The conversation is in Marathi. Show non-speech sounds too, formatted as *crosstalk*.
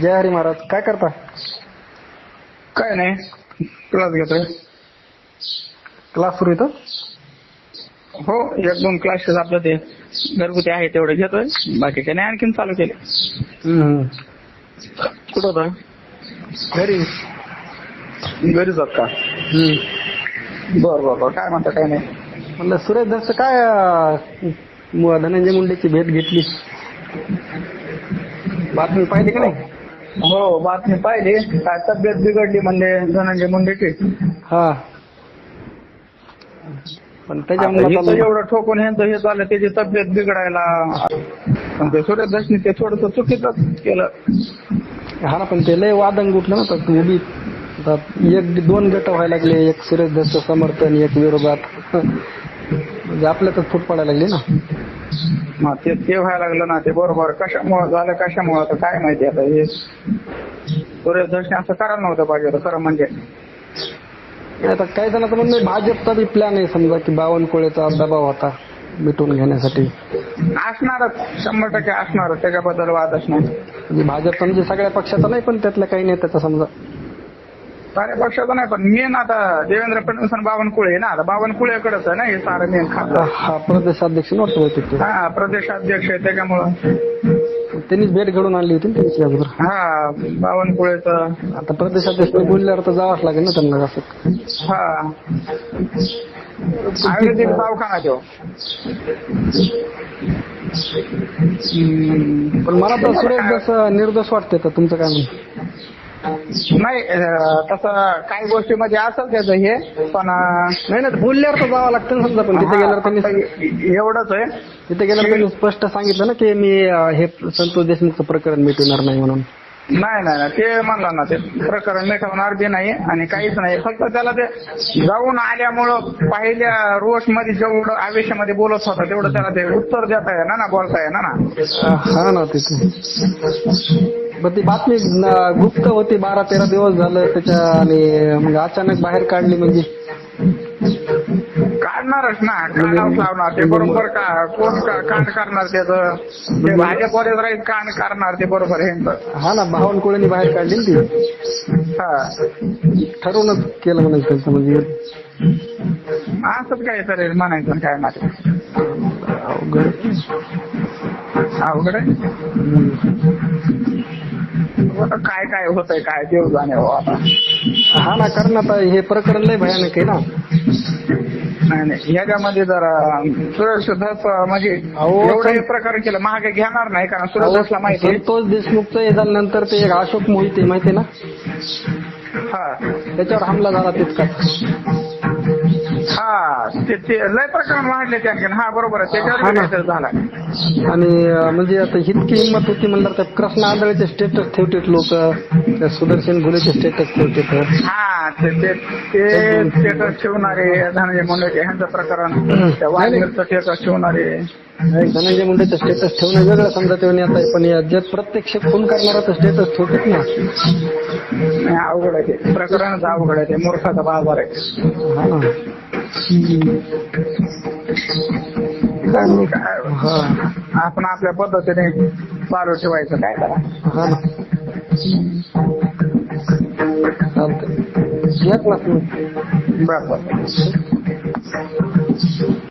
जय हरी महाराज. काय करता? काय नाही. क्लास घेतोय. क्लास सुरू इथं हो एक दोन क्लासेस आपलं ते घरगुती आहे तेवढे घेतोय. बाकीचे नाही आणखीन चालू केले. कुठं होता? घरी. घरीच जात का? बर बर बर. काय म्हणता काय नाही. म्हणलं सुरेश दत्त काय अं, धनंजय मुंडेची भेट घेतली? बातमी पाहिली का नाही? हो बातमी पाहिली. काय तब्येत बिघडली म्हणजे धनंजय मुंडेची? हा. पण आता त्याच्यामुळे इथं एवढं ठोकून ह्यांचं हे झालं त्याची तब्येत बिघडायला पण ते सूर्यदर्शनी ते थोडस चुकीचंच केलं. हा ना पण ते लय वादंग उठलं ना तर तू आता एक दोन गट व्हायला लागले एक सुरेश दत्त समर्थन एक विरोधात *laughs* म्हणजे आपल्यातच फूट पडायला लागली ना. हा, ते ते व्हायला लागलं ना ते बरोबर. कशामुळे झालं कशामुळे तर काय माहिती आता हे? सूर्यदर्शनी असं करायला नव्हतं पाहिजे होतं खरं म्हणजे. आता काही जणांचं म्हणणं आहे, भाजपचा बी प्लॅन आहे समजा की बावनकुळेचा दबाव होता मिटून घेण्यासाठी. असणारच शंभर टक्के असणारच त्याच्याबद्दल वादच नाही. म्हणजे भाजप म्हणजे सगळ्या पक्षाचा नाही पण त्यातल्या काही नेत्याचा समजा. साऱ्या पक्षाचं नाही पण मेन आता देवेंद्र फडणवीस आणि बावनकुळे ना. आता बावनकुळेकडेच आहे ना हे सारं मेन खातं हा प्रदेशाध्यक्ष नव्हतं. हा प्रदेशाध्यक्ष आहे त्याच्यामुळं. त्यांनीच भेट घडून आणली होती त्यांची अगोदर. हा बावनकुळेचं. आता प्रदेशाध्यक्ष बोलल्यावर तर जावंच लागेल ना त्यांना असं. हा. आयुर्वेदिक दवाखाना तो पण मला तर सुरेश जसं निर्दोष वाटते तर तुमचं काय म्हणणं? नाही तसं काही गोष्टीमध्ये असेल त्याचं हे पण नाही ना बोलल्यावर तर जावं लागतं ना समजा पण तिथे गेल्यावर त्यांनी एवढंच आहे. तिथे गेल्यावर त्यांनी स्पष्ट सांगितलं ना की मी अं, हे संतोष देशमुखचं प्रकरण मिटवणार नाही म्हणून. नाही नाही नाही. ते म्हणला ना ते प्रकरण मिटवणार बी नाही आणि काहीच नाही. फक्त त्याला ते जाऊन आल्यामुळं पहिल्या रोषमध्ये जेवढं आवेशामध्ये बोलत होता तेवढं त्याला ते उत्तर देता येणार ना बोलता येणार ना? हा ना तिथे पण ती बातमी गुप्त होती बारा तेरा दिवस झालं त्याच्या आणि मग अचानक बाहेर काढली म्हणजे. काढणारच ना. काढावंच लावणार ते बरोबर का कोण का- कांड करणार त्याचं? ते भाजपवाले राहील कांड करणार ते बरोबर हे हा ना बावनकुळेनी बाहेर काढली ना ती. हा. ठरवूनच केलं म्हणायचं त्यांचं म्हणजे. असंच काहीतरी म्हणायचं काय नाही अवघड. अवघड आहे. काय काय होतंय काय देव जाणे हो आता. हा ना कारण आता हे प्रकरण लय भयानक आहे ना. नाही नाही ह्याच्यामध्ये जरा सुरेश धस म्हणजे अहो, एवढं हे प्रकरण केलं महाग घेणार नाही कारण सुरेश धसला माहिती. आहे. संतोष देशमुखचं हे झाल्यानंतर ते एक अशोक मोहिते माहिती आहे ना? हा. त्याच्यावर हमला झाला तितकाच. हा ते ते लय प्रकरण वाढले ते आणखीन हा बरोबर आहे. हा त्याच्यावर. काहीतरी झाला. आणि अं, म्हणजे आता इतकी हिंमत होती म्हणलं त्या कृष्ण आंधळेचे स्टेटस ठेवतात लोक. त्या सुदर्शन घुलेचे स्टेटस ठेवतात. हा ते ते ते स्टेटस ठेवणारे धनंजय मुंडेचे ह्यांचं प्रकरण त्या वाघेरचं स्टेटस ठेवणारे. धनंजय मुंडेचं स्टेटस ठेवणं वेगळं समजा ते आता पण या जे प्रत्यक्ष खून करणारा स्टेटस ठेवतात ना. नाही, अवघड आहे ते. प्रकरणच अवघड आहे ते. मूर्खाचा बाजार आहे. ना काय? हा. आपण आपल्या पद्धतीने चालू ठेवायचं काय करा? हा ना. चालतंय. या क्लास बरं बरं.